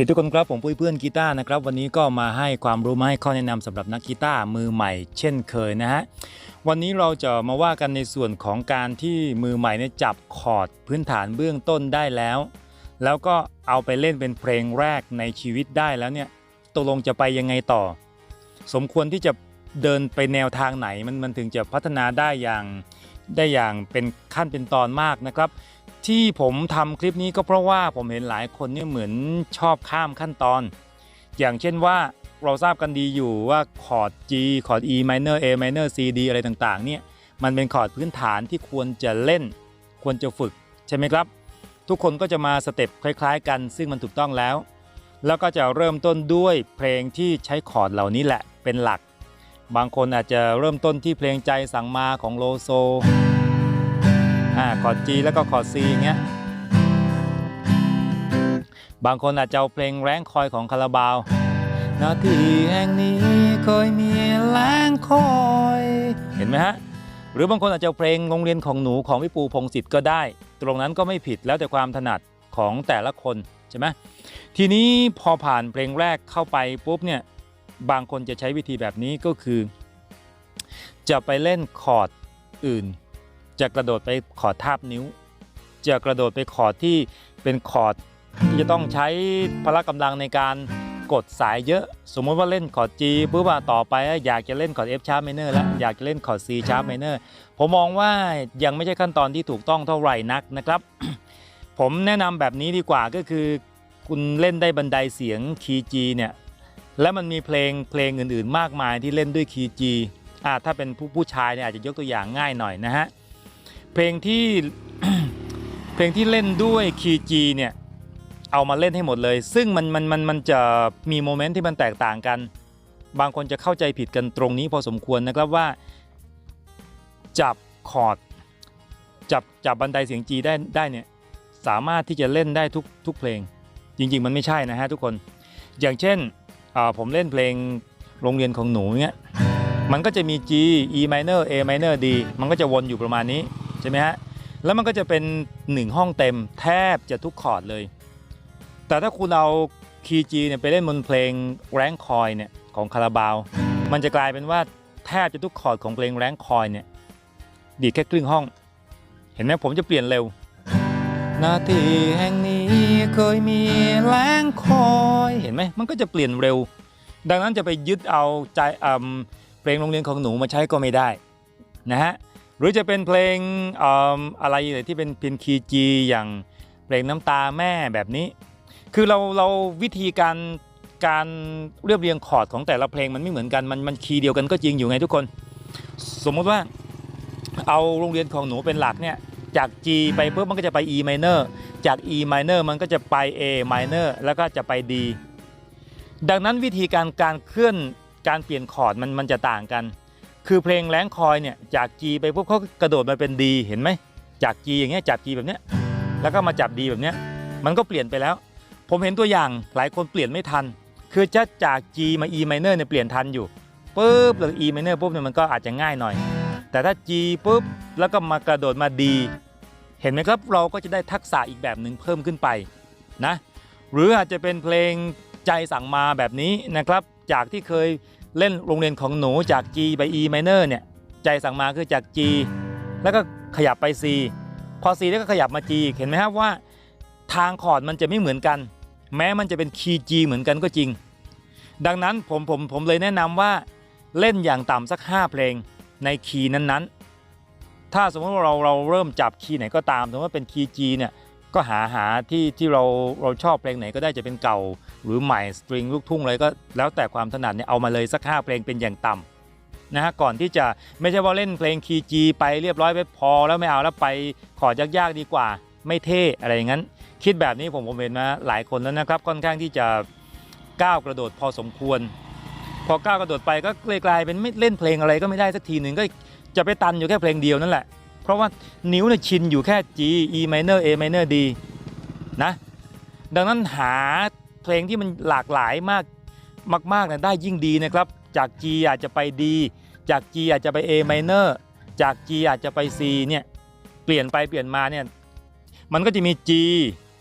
ดีทุกคนครับผมปุ้ยเพื่อนกีตาร์นะครับวันนี้ก็มาให้ความรู้มาให้ข้อแนะนำสำหรับนักกีตาร์มือใหม่ เช่นเคยนะฮะวันนี้เราจะมาว่ากันในส่วนของการที่มือใหม่เนี่ยจับคอร์ดพื้นฐานเบื้องต้นได้แล้ว แล้วก็เอาไปเล่นเป็นเพลงแรกในชีวิตได้แล้วเนี่ยตกลงจะไปยังไงต่อ สมควรที่จะเดินไปแนวทางไหนมันมันถึงจะพัฒนาได้อย่าง ได้อย่างเป็นขั้นเป็นตอนมากนะครับ ที่ผมทำคลิปนี้ก็เพราะว่าผมเห็นหลายคนเนี่ยเหมือนชอบข้ามขั้นตอน อย่างเช่นว่าเราทราบกันดีอยู่ว่าคอร์ด G คอร์ด E minor A minor C D อะไรต่างๆ เนี่ยมันเป็นคอร์ดพื้นฐานที่ควรจะเล่น ควรจะฝึกใช่ไหมครับ ทุกคนก็จะมาสเต็ปคล้าย ๆ กัน ซึ่งมันถูกต้องแล้ว แล้วก็จะเริ่มต้นด้วยเพลงที่ใช้คอร์ดเหล่านี้แหละเป็นหลัก บางคนอาจจะเริ่มต้นที่เพลงใจสั่งมาของโลโซ อ่าคอร์ด G แล้วก็คอร์ด C อย่างเงี้ยบางคนอาจจะเอาเพลงแรงคอยของคาราบาวนาทีแห่งนี้เคยมีแรงคอย เห็นไหมฮะ หรือบางคนอาจจะเอาเพลงโรงเรียนของหนูของพี่ปูพงศิษฐ์ก็ได้ ตรงนั้นก็ไม่ผิดแล้วแต่ความถนัดของแต่ละคนใช่ไหมทีนี้พอผ่านเพลงแรกเข้าไปปุ๊บเนี่ยบางคนจะใช้วิธีแบบนี้ก็คือ จะไปเล่นคอร์ดอื่น จะกระโดดไปคอดทาบนิ้ว จะกระโดดไปคอดที่เป็นคอดที่จะต้องใช้พละกำลังในการกดสายเยอะ สมมติว่าเล่นคอร์ด G ปุ๊บอะต่อไปอยากจะเล่นคอร์ด F sharp minor แล้วอยากจะเล่นคอร์ด C sharp minor ผมมองว่ายังไม่ใช่ขั้นตอนที่ถูกต้องเท่าไหร่นักนะครับ ผมแนะนำแบบนี้ดีกว่าก็คือ คุณเล่นได้บันไดเสียงคีย์ G เนี่ยแล้วมันมีเพลงเพลงอื่น ๆ มากมายที่เล่นด้วยคีย์ G อ่าถ้าเป็นผู้ผู้ชายเนี่ยอาจจะยกตัวอย่างง่ายหน่อยนะฮะ เพลงที่เพลงที่เล่นด้วยคีย์ G เนี่ยเอามาเล่นให้หมดเลย ซึ่งมันมันมันมันจะมีโมเมนต์ที่มันแตกต่างกัน บางคนจะเข้าใจผิดกันตรงนี้พอสมควรนะครับว่า จับคอร์ดจับจับบันไดเสียง G ได้ได้เนี่ยสามารถที่จะเล่นได้ทุกทุกเพลง จริง ๆ มันไม่ใช่นะฮะทุกคน อย่างเช่นผมเล่นเพลงโรงเรียนของหนูเนี่ยมันก็จะมี G E minor A minor D มันก็จะวนอยู่ประมาณนี้ ใช่ไหมฮะแล้วมันก็จะเป็น 1 ห้องเต็มแทบจะทุกคอร์ดเลย แต่ถ้าคุณเอาคีย์ G เนี่ยไปเล่นบนเพลงแรงคอยเนี่ยของคาราบาว มันจะกลายเป็นว่าแทบจะทุกคอร์ดของเพลงแรงคอยเนี่ยดีดแค่ครึ่งห้อง เห็นไหมผมจะเปลี่ยนเร็วนาทีแห่งนี้เคยมีแรงคอยเห็นไหมมันก็จะเปลี่ยนเร็ว ดังนั้นจะไปยึดเอาใจเพลงโรงเรียนของหนูมาใช้ก็ไม่ได้นะฮะ หรือจะเป็นเพลงอะไรที่เป็นเพียนคีย์จีอย่างเพลงน้ำตาแม่แบบนี้ คือเราเราวิธีการการเรียบเรียงคอร์ดของแต่ละเพลงมันไม่เหมือนกันมันมันคีย์เดียวกันก็จริงอยู่ไงทุกคน สมมุติว่าเอาโรงเรียนของหนูเป็นหลักเนี่ยจาก G ไปปุ๊บมันก็จะไป E minor จาก E minor มันก็จะไป A minor แล้วก็จะไป D ดังนั้นวิธีการการเคลื่อนการเปลี่ยนคอร์ดมันมันจะต่างกัน คือเพลงแรงคอยเนี่ยจาก G ไปปุ๊บเขากระโดดมาเป็น D เห็นไหมจาก G อย่างเงี้ยจับ G แบบเนี้ยแล้วก็มาจับ D แบบเนี้ยมันก็เปลี่ยนไปแล้ว ผมเห็นตัวอย่างหลายคนเปลี่ยนไม่ทัน คือจะจาก G มา E minor เนี่ยเปลี่ยนทันอยู่ปุ๊บแล้ว E minor ปุ๊บเนี่ยมันก็อาจจะง่ายหน่อย แต่ถ้า G ปุ๊บแล้วก็มากระโดดมา D เห็นไหมครับเราก็จะได้ทักษะอีกแบบหนึ่งเพิ่มขึ้นไปนะหรืออาจจะเป็นเพลงใจสั่งมาแบบนี้นะครับ จากที่เคย เล่นโรงเรียนของหนูจาก G ไป E minor เนี่ยใจสั่งมาคือจาก G แล้วก็ขยับไป C พอ C แล้วก็ขยับมา G เห็นไหมครับว่า ทางคอร์ดมันจะไม่เหมือนกัน แม้มันจะเป็นคีย์ G เหมือนกันก็จริง ดังนั้นผมผมผมเลยแนะนำว่าเล่นอย่างต่ำสัก 5 เพลงในคีย์นั้นๆ ถ้าสมมติว่าเราเราเริ่มจับคีย์ไหนก็ตาม สมมติว่าเป็นคีย์ G เนี่ย ก็หาหาที่ที่เราเราชอบเพลงไหนก็ได้จะเป็นเก่า หรือใหม่สตริงลูกทุ่งอะไรก็แล้วแต่ความถนัดเนี่ยเอามาเลยสัก5เพลงเป็นอย่างต่ำนะฮะก่อนที่จะไม่ใช่ว่าเล่นเพลงคีย์จีไปเรียบร้อยไปพอ แล้วไม่เอาแล้วไปขอยากๆดีกว่า ไม่เท่อะไรอย่างนั้น คิดแบบนี้ผมผมเห็นมาหลายคนแล้วนะครับค่อนข้างที่จะก้าวกระโดดพอสมควร พอก้าวกระโดดไปก็เลยกลายเป็นไม่เล่นเพลงอะไรก็ไม่ได้สักทีหนึ่งก็จะไปตันอยู่แค่เพลงเดียวนั่นแหละ ราะว่านิ้วเนี่ยชินอยู่แค่ G E minor A minor D นะ ดังนั้นหาเพลงที่มันหลากหลายมากมากๆนะได้ยิ่งดีนะครับ จาก G อาจจะไป D จาก G อาจจะไป A minor จาก G อาจจะไป C เนี่ยเปลี่ยนไปเปลี่ยนมาเนี่ยมันก็จะมี G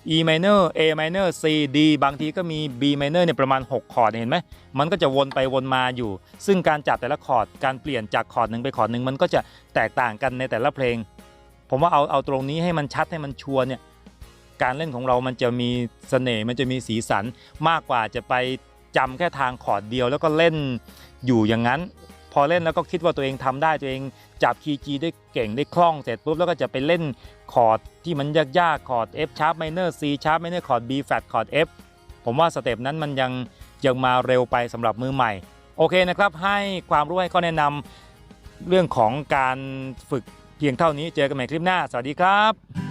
E minor A minor C D บางทีก็มี B minor เนี่ยประมาณ 6 คอร์ดเห็นไหมมันก็จะวนไปวนมาอยู่ ซึ่งการจับแต่ละคอร์ดการเปลี่ยนจากคอร์ดหนึ่งไปคอร์ดหนึ่งมันก็จะแตกต่างกันในแต่ละเพลง ผมว่าเอาเอาตรงนี้ให้มันชัดให้มันชัวร์เนี่ยการเล่นของเรามันจะมีเสน่ห์มันจะมีสีสันมากกว่าจะไปจำแค่ทางคอร์ดเดียวแล้วก็เล่นอยู่อย่างนั้น พอเล่นแล้วก็คิดว่าตัวเองทำได้ตัวเองจับคีย์ G ได้เก่งได้คล่องเสร็จปุ๊บแล้วก็จะไปเล่นคอร์ดที่มันยากๆคอร์ด F sharp minor C sharp minor คอร์ด B flat คอร์ด F ผมว่าสเต็ปนั้นมันยังยังมาเร็วไปสำหรับมือใหม่ โอเคนะครับ ให้ความรู้ให้ข้อแนะนำเรื่องของการฝึกเพียงเท่านี้เจอกันใหม่คลิปหน้า สวัสดีครับ